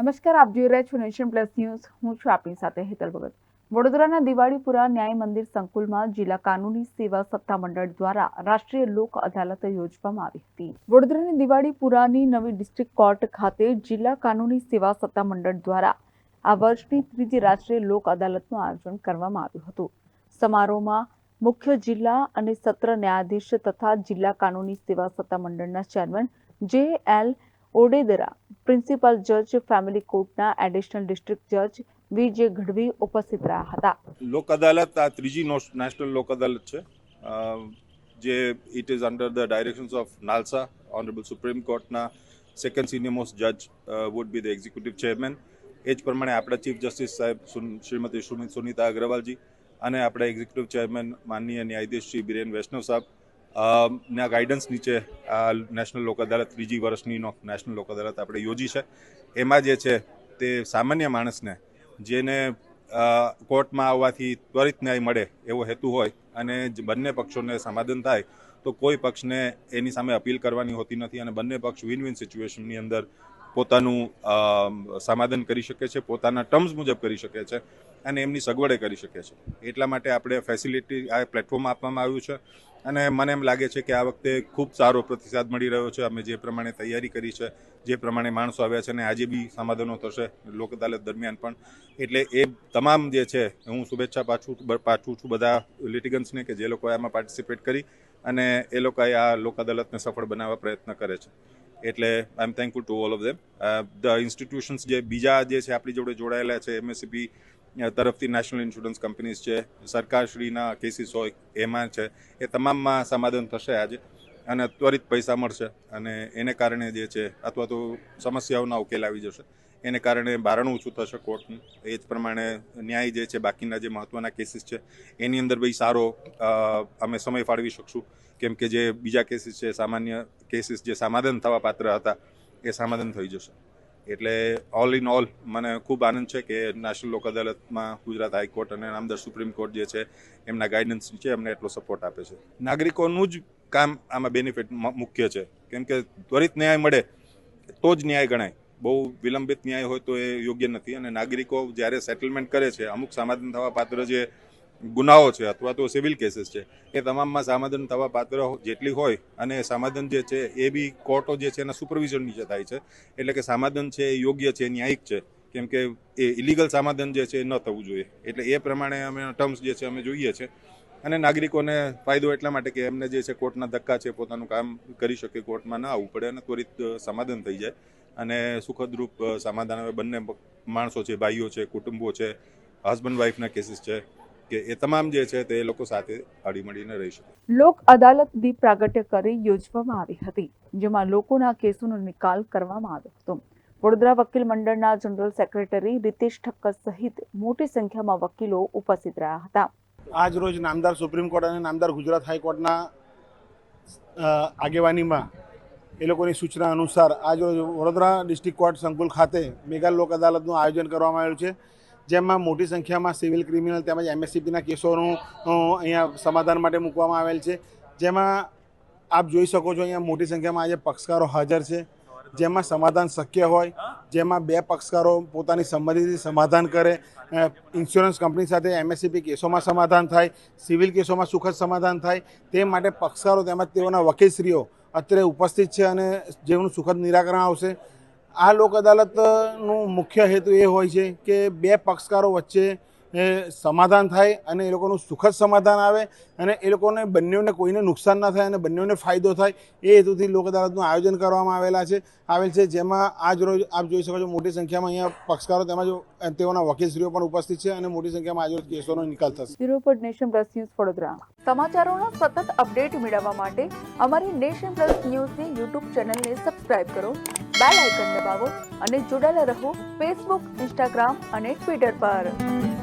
નમસ્કાર, આપ જોઈ રહ્યા છો નેશન પ્લસ ન્યૂઝ. હું છું આપની સાથે હેતલ ભગત. વડોદરાના દિવાળીપુરા ન્યાય મંદિર સંકુલમાં જિલ્લા કાનૂની સેવા સત્તા મંડળ દ્વારા રાષ્ટ્રીય લોક અદાલત યોજવામાં આવી હતી. વડોદરાની દિવાળીપુરાની નવી ડિસ્ટ્રિક્ટ કોર્ટ ખાતે જિલ્લા કાનૂની સેવા સત્તા મંડળ દ્વારા આ વર્ષની ત્રીજી રાષ્ટ્રીય લોક અદાલતનું આયોજન કરવામાં આવ્યું હતું. સમારોહમાં મુખ્ય જિલ્લા અને સત્ર ન્યાયાધીશ તથા જિલ્લા કાનૂની સેવા સત્તા મંડળના chairman J L Odedara principal જજ ફેમિલી કોર્ટના એડિશનલ ડિસ્ટ્રિક્ટ જજ વિજય ગઢવી ઉપસ્થિત રહ્યા હતા. લોક અદાલત, આ ત્રીજી નેશનલ લોક અદાલત છે જે it is under the directions of NALSA honourable supreme કોર્ટના સેકન્ડ સિનિયર મોસ્ટ જજ would be the executive chairman એ જ પ્રમાણે આપણા ચીફ જસ્ટિસ સાહેબ શ્રીમતી સુનિતા અગ્રવાલજી અને આપણા એક્ઝિક્યુટિવ ચેરમેન માનનીય ન્યાયાધીશ શ્રી બિરેન વૈષ્ણવ સાહેબ ના ગાઈડન્સ નીચે આ નેશનલ લોક અદાલત, ત્રીજી વર્ષનીનો નેશનલ લોક અદાલત આપણે યોજી છે. એમાં જે છે તે સામાન્ય માણસને જેને કોર્ટમાં આવવાથી ત્વરિત ન્યાય મળે એવો હેતુ હોય અને બંને પક્ષોને સમાધાન થાય, તો કોઈ પક્ષને એની સામે અપીલ કરવાની હોતી નથી અને બંને પક્ષ વિન વિન સિચ્યુએશનની અંદર પોતાનું સમાધાન કરી શકે છે, પોતાના ટર્મ્સ મુજબ કરી શકે છે અને એમની સગવડે કરી શકે છે. એટલા માટે આપણે ફેસિલિટી આ પ્લેટફોર્મ આપવામાં આવ્યું છે અને મને એમ લાગે છે કે આ વખતે ખૂબ સારો પ્રતિસાદ મળી રહ્યો છે. અમે જે પ્રમાણે તૈયારી કરી છે, જે પ્રમાણે માણસો આવ્યા છે અને આજે બી સમાધાનો થશે લોક અદાલત દરમિયાન પણ. એટલે એ તમામ જે છે, હું શુભેચ્છા પાછું પાછું છું બધા લિટિગન્સને કે જે લોકોએ આમાં પાર્ટિસિપેટ કરી અને એ લોકોએ આ લોક અદાલતને સફળ બનાવવા પ્રયત્ન કરે છે. એટલે I am thankful to all of them the institutions જે બીજા જે છે, આપણી જોડે જોડાયેલા છે એમએસસીપી તરફથી નેશનલ ઇન્સ્યોરન્સ કંપનીઝ છે, સરકારશ્રીના કેસીસ હોય, એમાં છે, એ તમામમાં સમાધાન થશે આજે. અને ત્વરિત પૈસા મળશે. અને એને કારણે જે છે, અથવા તો સમસ્યાઓના ઉકેલ આવી જશે. એને કારણે બારણું ઓછું થશે કોર્ટનું. એ જ પ્રમાણે ન્યાય જે છે, બાકીના જે મહત્ત્વના કેસીસ છે, એની અંદર ભાઈ સારો અમે સમય ફાળવી શકશું. કેમ કે જે બીજા કેસીસ છે, સામાન્ય કેસીસ જે સમાધાન થવા પાત્ર હતા, એ સમાધાન થઈ જશે. એટલે ઓલ ઇન ઓલ મને ખૂબ આનંદ છે કે નેશનલ લોક અદાલતમાં ગુજરાત હાઈકોર્ટ અને નામદાર સુપ્રીમ કોર્ટ જે છે, એમના ગાઈડન્સ છે એમને એટલો સપોર્ટ આપે છે. નાગરિકોનું જ કામ આમાં બેનિફિટ મુખ્ય છે. કેમ કે ત્વરિત ન્યાય મળે, તો જ ન્યાય ગણાય. બહુ વિલંબિત ન્યાય હોય તો એ યોગ્ય નથી. અને નાગરિકો જ્યારે સેટલમેન્ટ કરે છે, અમુક સમાધાન થવા પાત્ર જે ગુનાઓ છે અથવા તો સિવિલ કેસીસ છે, એ તમામમાં સમાધાન થવા પાત્ર જેટલી હોય અને સમાધાન જે છે એ બી કોર્ટો જે છે એના સુપરવિઝન નીચે થાય છે. એટલે કે સમાધાન છે એ યોગ્ય છે, ન્યાયિક છે. કેમ કે એ ઇલીગલ સમાધાન જે છે એ ન થવું જોઈએ. એટલે એ પ્રમાણે અમે ટર્મ્સ જે છે અમે જોઈએ છે. અને નાગરિકોને ફાયદો એટલા માટે કે એમને જે છે કોર્ટના ધક્કા છે, પોતાનું કામ કરી શકે, કોર્ટમાં ના આવવું પડે અને ત્વરિત સમાધાન થઈ જાય. અને સુખદરૂપ સમાધાન હવે બંને માણસો છે ભાઈઓ છે કુટુંબો છે હસબન્ડ વાઈફના કેસીસ છે કે એ તમામ જે છે તે લોકો સાથે હળીમળીને રહી શકે. લોક અદાલત દીપ પ્રાગટ્ય કરી યોજવામાં આવી હતી જેમાં લોકોના કેસોનો નિકાલ કરવામાં આવ્યો હતો. વડોદરા વકીલ મંડળના જનરલ સેક્રેટરી રીતેશ ઠક્કર સહિત મોટી સંખ્યામાં વકીલો ઉપસ્થિત રહ્યા હતા. આજ રોજ નામદાર સુપ્રીમ કોર્ટ અને નામદાર ગુજરાત હાઈકોર્ટના આગેવાનીમાં એ લોકોની સૂચના અનુસાર આજ રોજ વડોદરા ડિસ્ટ્રિક્ટ કોર્ટ સંકુલ ખાતે મેગા લોક અદાલતનું આયોજન કરવામાં આવ્યું છે, જેમાં મોટી સંખ્યામાં સિવિલ ક્રિમિનલ તેમજ એમએસસીપીના કેસોનું અહીંયા સમાધાન માટે મૂકવામાં આવેલ છે. જેમાં આપ જોઈ શકો છો અહીંયા મોટી સંખ્યામાં આજે પક્ષકારો હાજર છે, જેમાં સમાધાન શક્ય હોય, જેમાં બે પક્ષકારો પોતાની સંમતિથી સમાધાન કરે ઇન્સ્યોરન્સ કંપની સાથે એમએસસીપી કેસોમાં સમાધાન થાય, સિવિલ કેસોમાં સુખદ સમાધાન થાય, તે માટે પક્ષકારો તેમજ તેઓના વકીલશ્રીઓ અત્યારે ઉપસ્થિત છે અને જેનું સુખદ નિરાકરણ આવશે. આ લોક અદાલતનું મુખ્ય હેતુ એ હોય છે કે બે પક્ષકારો વચ્ચે એ સમાધાન થાય અને એ લોકોનું સુખદ સમાધાન આવે અને એ લોકોને બંનેઓને કોઈને નુકસાન ના થાય અને બંનેઓને ફાયદો થાય, એ હેતુથી લોક અદાલતનું આયોજન કરવામાં આવેલા છે. આવેલ છે જેમાં આજ રોજ આપ જોઈ શકો છો મોટી સંખ્યામાં અહીંયા પક્ષકારો તેમજ તેઓના વકીલશ્રીઓ પણ ઉપસ્થિત છે અને મોટી સંખ્યામાં આજરોજ કેસોનો નિકાલ થશે. Report Nation Plus news Vadodara. સમાચારોના સતત અપડેટ મેળવવા માટે અમારી નેશન પ્લસ ન્યૂઝની યુટ્યુબ ચેનલને સબસ્ક્રાઇબ કરો, બેલ આઇકન દબાવો અને જોડાયેલા રહો ફેસબુક, ઇન્સ્ટાગ્રામ અને ટ્વિટર પર.